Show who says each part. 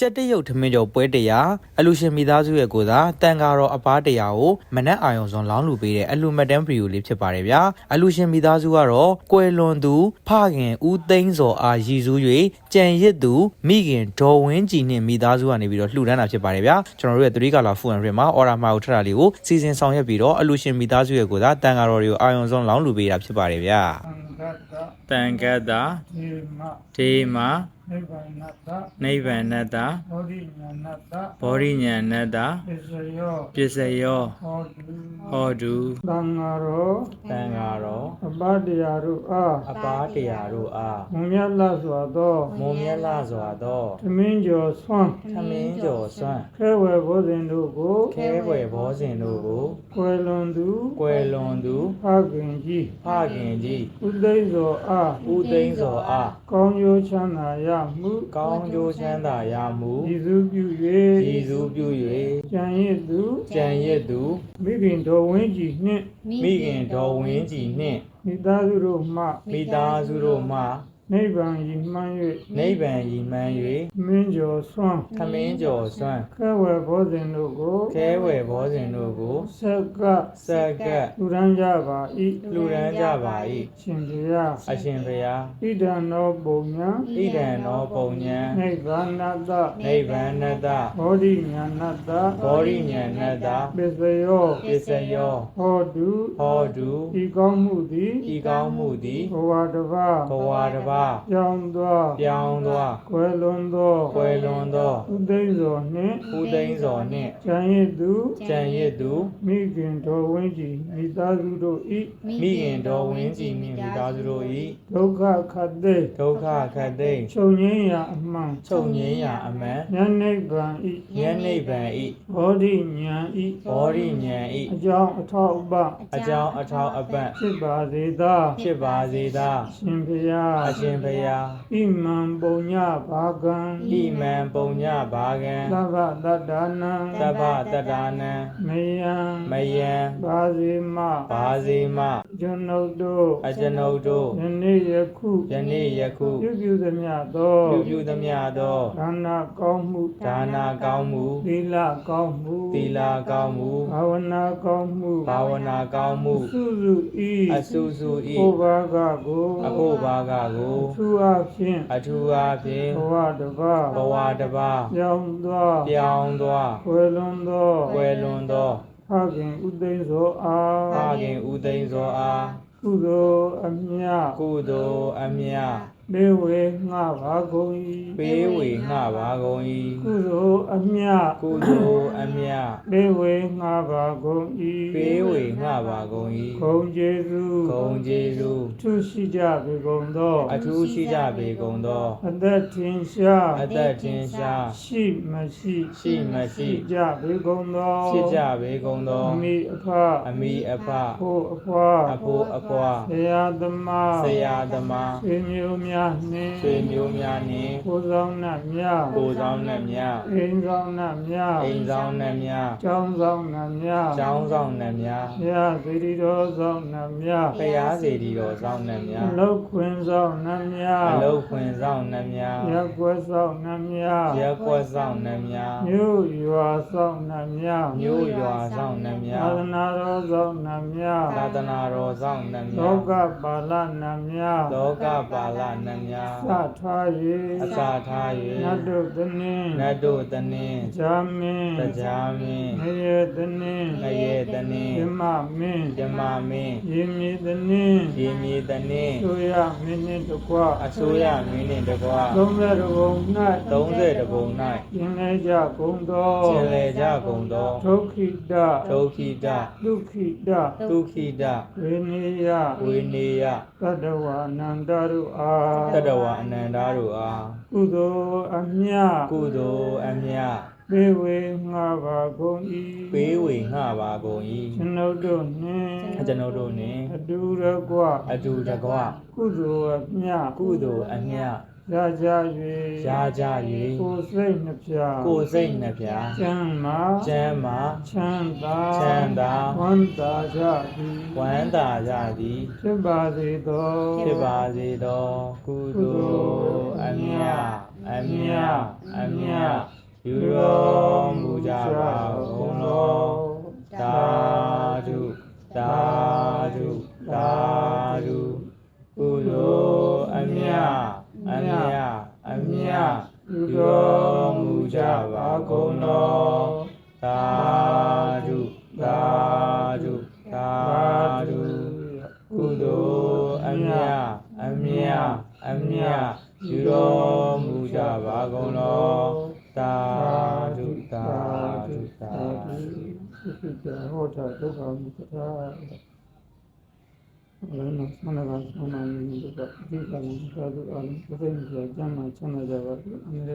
Speaker 1: ကြက်တရုတ်ထမင်းကျော်ပွဲတရားအလူရှင်မိသားစုရဲ့ကိုယ်စားတန်ကာတော်အပားတရားကိုမနက်အာယုံစွန်လောင်းလူပေးတဲ့အလူမတ်တန်ဗီဒီယိုလေးဖြစ်ပါတယ်ဗျာအလူရှင်မိသားစုကတော့ကွယ်လွန်သူဖခင်ဦးသိန်းစောအားရည်စူး၍ကြံရစ်သူမိခင်ဒေါ်ဝင်းကြည်နှင့်မိသားစုကနေပြီးတော့လှူဒန်းတာဖြစ်ပါတယ်ဗျာကျွန်တော်တို့ရဲ့3ကာလာဖူအန်ရစ်မှာအော်ရာမာကိုထတာလေးကိုစီစဉ်ဆောင်ရွက်ပြီးတော့အလူရှင်မိသားစုရဲ့ကိုယ်စားတန်ကာတော်တွေကိုအာယုံစွန်လောင်းလူပေးတာဖြစ်ပါတယ်ဗျာ
Speaker 2: သံဃ တ
Speaker 1: တန်ကတ္တာ
Speaker 2: ဒီမ
Speaker 1: ဒေမာ
Speaker 2: နိဗ္ဗာန်တ
Speaker 1: နိဗ္ဗာန်တ္တာ
Speaker 2: ဘောဓိညာဏတ
Speaker 1: ဘောရိညာဏတ္တာ
Speaker 2: ပစ္စယော
Speaker 1: ပစ္စယော
Speaker 2: ဟောတု
Speaker 1: ဟောတု
Speaker 2: သံဃာရော
Speaker 1: တန်ဃာတော်
Speaker 2: အပတရားတို့အား
Speaker 1: အပါတရားတို့အား
Speaker 2: မွန်မြတ်လစွာသော
Speaker 1: မွန်မြတ်လာစွာသော
Speaker 2: သမင်းကျော်ဆွမ်း
Speaker 1: သမင်းကျော်စွမ်း
Speaker 2: ခဲဝယ်ဘောဇင်တို့ကို
Speaker 1: ခဲွယ်ဘောဇင်တို့ကို
Speaker 2: ကွယ်လွန်သူ
Speaker 1: ကွယ်လွန်သူ
Speaker 2: ဖခင်ကြီး
Speaker 1: ဖခင်ကြီး
Speaker 2: ဥသိမ်းသောအား
Speaker 1: ဦးသိန်းစောအား
Speaker 2: ကောင်းကျိုးချမ်းသာရမှု
Speaker 1: ကောင်းကျိုးချမ်းသာရမှု
Speaker 2: ရည်စူးပြု
Speaker 1: ရည်၍စူးပြု
Speaker 2: ကြံရစ်သူ၍
Speaker 1: ကြံရစ်သူ
Speaker 2: မိခင်တော်ဝင်းကြီးနှင့်
Speaker 1: မိခင်တော်ဝင်းကြီးနှင့်
Speaker 2: မိသားစုတို့မှ
Speaker 1: မိသားစုတို့မှ
Speaker 2: နိဗ္ဗာန်ရည်မှန်း
Speaker 1: နိဗ္ဗာန်ရည်မှန်း၍
Speaker 2: မင်းကျော်ဆွမ်း၍
Speaker 1: သမင်းကျော်စွမ်း
Speaker 2: ခဲဝယ်ဘောဇင်တို့ကို
Speaker 1: ခဲွယ်ဘောဇင်တို့ကို
Speaker 2: ဆက်က
Speaker 1: စက္ကပ်
Speaker 2: လူရန်ကြပါ၏
Speaker 1: လူရန်ကြပါ၏
Speaker 2: ရှင်ဘုရား
Speaker 1: အရှင်ဘုရား
Speaker 2: ဣဒံသောပုံညာ
Speaker 1: ဣဒံသောပုံညံ
Speaker 2: နိဗ္ဗာန်တ
Speaker 1: နိဗ္ဗာန်တ
Speaker 2: ဘောဓိညာဏတ
Speaker 1: ဘောရိညာဏတ
Speaker 2: ပစ္စယော
Speaker 1: ပစ္စယော
Speaker 2: ဟောတု
Speaker 1: ဟောတု
Speaker 2: ဤကောင်းမှုသည်
Speaker 1: ဤကောင်းမှုသည်
Speaker 2: ဘဝတပါး
Speaker 1: ဘဝတစ်ပါး
Speaker 2: ကြောင်းသော
Speaker 1: ပြောင်းသွား
Speaker 2: ကွယ်လွန်သော
Speaker 1: ကွယ်လွန်သော
Speaker 2: ဥသိမ်းသောနှင့်
Speaker 1: ဦးသိန်းစောနှင့်
Speaker 2: ကျန်ရစ်သူ
Speaker 1: ကြံရစ်သူ
Speaker 2: မိခင်တော်ဝင်းကြီးမိသားစုတို့ဤ
Speaker 1: မိခင်တော်ဝင်းကြည်နှင့်မိသားစုတို့၏
Speaker 2: ဒုက္ခခတ်သိ
Speaker 1: ဒုက္ခခတ်သိမ်း
Speaker 2: ချုပ်ငင်းရာအမှန်
Speaker 1: ချုပ်ငင်းရာအမှန်
Speaker 2: ဉာဏ်နိဗ္ဗာန်ဤ
Speaker 1: ဉာဏ်နိဗ္ဗာန်၏
Speaker 2: ဘောဓိဉာဏ်ဤ
Speaker 1: ဘောရိညာဏ်
Speaker 2: အ၏ကြောင်းအထောက်အပံ့
Speaker 1: အကြောင်းအထောက်အပံ့
Speaker 2: ဖြစ်ပါစေသာ
Speaker 1: ဖြစ်ပါစေသာ
Speaker 2: ရှင်ဖျား
Speaker 1: အရှင်ဘုရား
Speaker 2: ဣမံပုံညဘာကံ
Speaker 1: ဣမံပုံညဘာကံ
Speaker 2: သဗ္ဗတတ္တနံ
Speaker 1: သဗ္ဗတတ္တာနံ
Speaker 2: မယံ
Speaker 1: မယံ
Speaker 2: ဘာဇေမ
Speaker 1: ဘာစီမ
Speaker 2: ကျွန်ုပ်တို့
Speaker 1: အကျွန်ုပ်တို့
Speaker 2: ယနေ့ယခု
Speaker 1: ယနေ့ယခု
Speaker 2: ပြုပြုသမျှသော
Speaker 1: ပြုပြုသမျှသော
Speaker 2: ဒါနကောင်းမှု
Speaker 1: ဒါနာကောင်းမှု
Speaker 2: သီလကောင်းမှု
Speaker 1: သီလကောင်းမှု
Speaker 2: ဘာဝနာကောင်းမှု
Speaker 1: ဘာဝနာကောင်းမှု
Speaker 2: စုစုဤ
Speaker 1: အဆုစုဤ
Speaker 2: ဘုရားကကို
Speaker 1: အဖို့ဘာကကို
Speaker 2: သူအဖြင့်
Speaker 1: အထူးအားဖြင့်
Speaker 2: ဘဝတပါး
Speaker 1: ဘဝတစ်ပါး
Speaker 2: ကြောင်းသော
Speaker 1: ပြောင်းသွားွ
Speaker 2: ယ်လွန်သော
Speaker 1: ကွယ်လွန်သော
Speaker 2: ဖခင်ဥသိမ်းသောအာ
Speaker 1: ဖခင်ဦးသိန်းစောအား
Speaker 2: ကုသိုလ်အမြတ်
Speaker 1: ကုသိုလ်အမြတ်
Speaker 2: ဒေဝေငှပါကုန်၏
Speaker 1: ပေးဝေငှပါကုန်၏
Speaker 2: ကုသိုလ်အမြတ်
Speaker 1: ကုသိုလ်အမြတ်
Speaker 2: ဒေဝေငှပါကုန်၏
Speaker 1: ပေးဝေငှပါကုန်၏
Speaker 2: ဂုံကျေးဇူး
Speaker 1: ဂုံကျေးဇူး
Speaker 2: သူရှိကြပေကုန်သော
Speaker 1: အထူးရှိကြပေကုန်သော
Speaker 2: အသက်ထင်ရှား
Speaker 1: အသက်ထင်ရှား
Speaker 2: ရှိမရှိ
Speaker 1: ရှိမရှိ
Speaker 2: ကြပေကုန်သော
Speaker 1: ဖြစ်ကြပေကုန်သော
Speaker 2: အမိအဖ
Speaker 1: အမိအဖ
Speaker 2: ဖို့အဖွာ
Speaker 1: အဖိုးအဖွား
Speaker 2: ဆရာသမား
Speaker 1: ဆရာသမား
Speaker 2: ဆွေမျိုးများနှင့်
Speaker 1: ဆွေမျိုးများနှင့်
Speaker 2: ကိုယ်ဆောင်နှင့်များ
Speaker 1: ကိုယ်ဆောင်နှင့်များ
Speaker 2: အိမ်ဆောင်နှင့်များ
Speaker 1: အိမ်ဆောင်နှင့်များ
Speaker 2: ကျောင်းဆောင်နှင့်များ
Speaker 1: ကျောင်းဆောင်နှင့်များ
Speaker 2: ဘုရားသီရိတော်ဆောင်နှင့်များ
Speaker 1: ဖျားစီတီတော်ဆောင်နှင့်များ
Speaker 2: အလုတ်ခွင်ဆောင်နှင့်များ
Speaker 1: အလုတ်ခွင်ဆောင်နှင့်များ
Speaker 2: ရက်ကွက်ဆောင်နှင့်များ
Speaker 1: ရက်ကွက်ဆောင်နှင့်များ
Speaker 2: မြို့ရွာဆောင်နှင့်များ
Speaker 1: မြို့ရွာဆောင်နှင့်များ
Speaker 2: သာသနာတော်ဆောင်နှင့်များ
Speaker 1: သာသနာတော်ဆောင်နှင့်မြ
Speaker 2: လောားကပါဠနှင့်များ
Speaker 1: လောကပါဠနှင့်များ
Speaker 2: သထား
Speaker 1: အ၍စာထား
Speaker 2: နတ်၍တို့သနင်း
Speaker 1: နတ်တို့တနင်း
Speaker 2: ဇာမင်း
Speaker 1: တရားမင်း
Speaker 2: ငရေသနင်း
Speaker 1: ငရေ တနင်း
Speaker 2: ဓမ္မမင်း
Speaker 1: ဓမ္မမင်း
Speaker 2: ရေမြေသနင်း
Speaker 1: ရေမြေတနင်း
Speaker 2: ဆိုရမင်းနှင့်တကွ
Speaker 1: အစိုးရမင်းနှင့်တကွ
Speaker 2: သုံးရတဘုံ၌
Speaker 1: 30ပုံ၌
Speaker 2: ကျင်လေကြကုန်သော
Speaker 1: ကျင်လေကြကုန်သော
Speaker 2: ဒုက္ခိတ
Speaker 1: ဒုက္ခိတ
Speaker 2: ဒုက္ခိတ
Speaker 1: ဒုက္ခိတ
Speaker 2: ဝေနေယ
Speaker 1: ဝေနေယ
Speaker 2: တတဝအနန္တရုအာ
Speaker 1: တတဝအနန္တတို့အား
Speaker 2: ကုသိုလ်အမြတ်
Speaker 1: ကုသိုလ်အမြတ်
Speaker 2: ပေဝေငါပါကုန်၏
Speaker 1: ပေးဝေငှပါကုန်၏
Speaker 2: ကျွန်ုပ်တို့နှင့်
Speaker 1: ကျွန်ုပ်တို့နှင့်
Speaker 2: အတူရကွ
Speaker 1: အတူတကွ
Speaker 2: ကုသိုလ်အမြတ်
Speaker 1: ကုသိုလ်အမြတ်
Speaker 2: ရကြ
Speaker 1: ရ၍ကြ
Speaker 2: ကိုယ်စိတ်နှပြ၍
Speaker 1: ကိုယ်စိတ်နှဖျား
Speaker 2: ကျမ်းမာ
Speaker 1: ကျမ်းမာ
Speaker 2: ချမ်းသာ
Speaker 1: ချမ်းသာ
Speaker 2: ဝမ်းသာကြသည်
Speaker 1: ဝမ်းသာကြသည်
Speaker 2: ဖြစ်ပါစေသော
Speaker 1: ဖြစ်ပါစေသောကုသိုလ်အမြတ်အအမြအမြယူတော်မူကြပါကုန်လောသာဓုသာဓုသာ အမြအမြယူတော်မူကြပါကုန်လောသာဓုသာဓုသာဓုကုသိုလ်အမြအမြအမြယူတော်မူကြပါကုန်လောသာဓုသာဓုသာ
Speaker 2: သာ
Speaker 1: ဓု
Speaker 2: ဓုသုတဟောတာဒုက္ခမစ္စတာ ဘယ်လိုဆန္ဒကဆန္ဒနေလို့ကဒီကံသာဓုအောင်ပြည့်စုံကြမ်းမှချမ်းသာကြပါစေအမေ